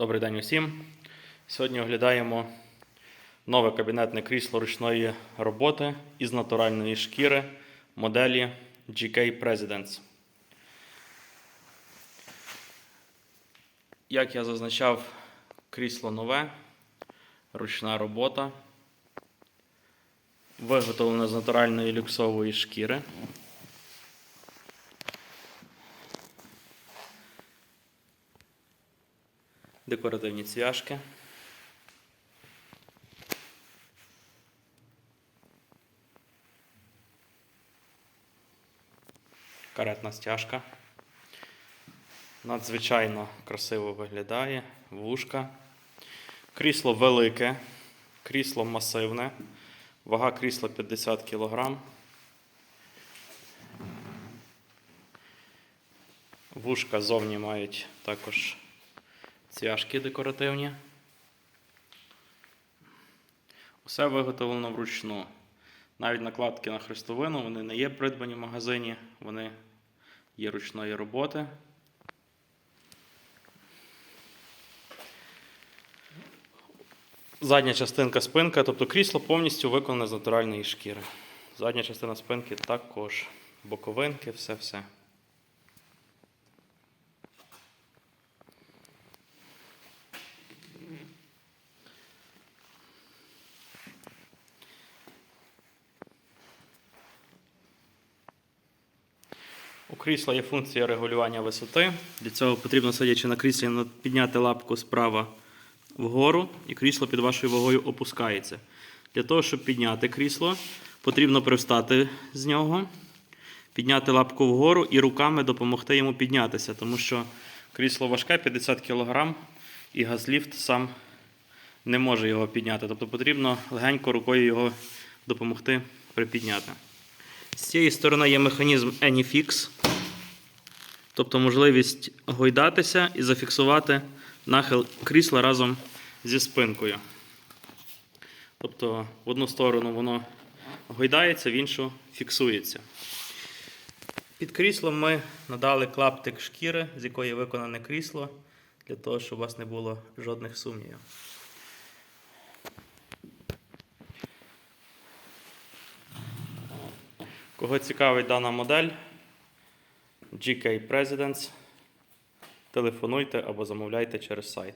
Добрий день усім. Сьогодні оглядаємо нове кабінетне крісло ручної роботи із натуральної шкіри моделі GK Presidents. Як я зазначав, крісло нове, ручна робота, виготовлене з натуральної люксової шкіри. Декоративні цвяшки. Каретна стяжка. Надзвичайно красиво виглядає. Вушка. Крісло велике, крісло масивне. Вага крісла 50 кг. Вушка зовні мають також цвяшки декоративні. Усе виготовлено вручну. Навіть накладки на хрестовину вони не є придбані в магазині, вони є ручної роботи. Задня частинка спинка, тобто крісло повністю виконане з натуральної шкіри. Задня частина спинки також. Боковинки, все-все. У крісла є функція регулювання висоти. Для цього потрібно, сидячи на кріслі, підняти лапку справа вгору, і крісло під вашою вагою опускається. Для того, щоб підняти крісло, потрібно привстати з нього, підняти лапку вгору і руками допомогти йому піднятися, тому що крісло важке 50 кг, і газліфт сам не може його підняти. Тобто потрібно легенько рукою його допомогти припідняти. З цієї сторони є механізм Anyfix, тобто можливість гойдатися і зафіксувати нахил крісла разом зі спинкою. Тобто в одну сторону воно гойдається, в іншу фіксується. Під кріслом ми надали клаптик шкіри, з якої виконане крісло, для того, щоб у вас не було жодних сумнівів. Кого цікавить дана модель GK Presidents, телефонуйте або замовляйте через сайт.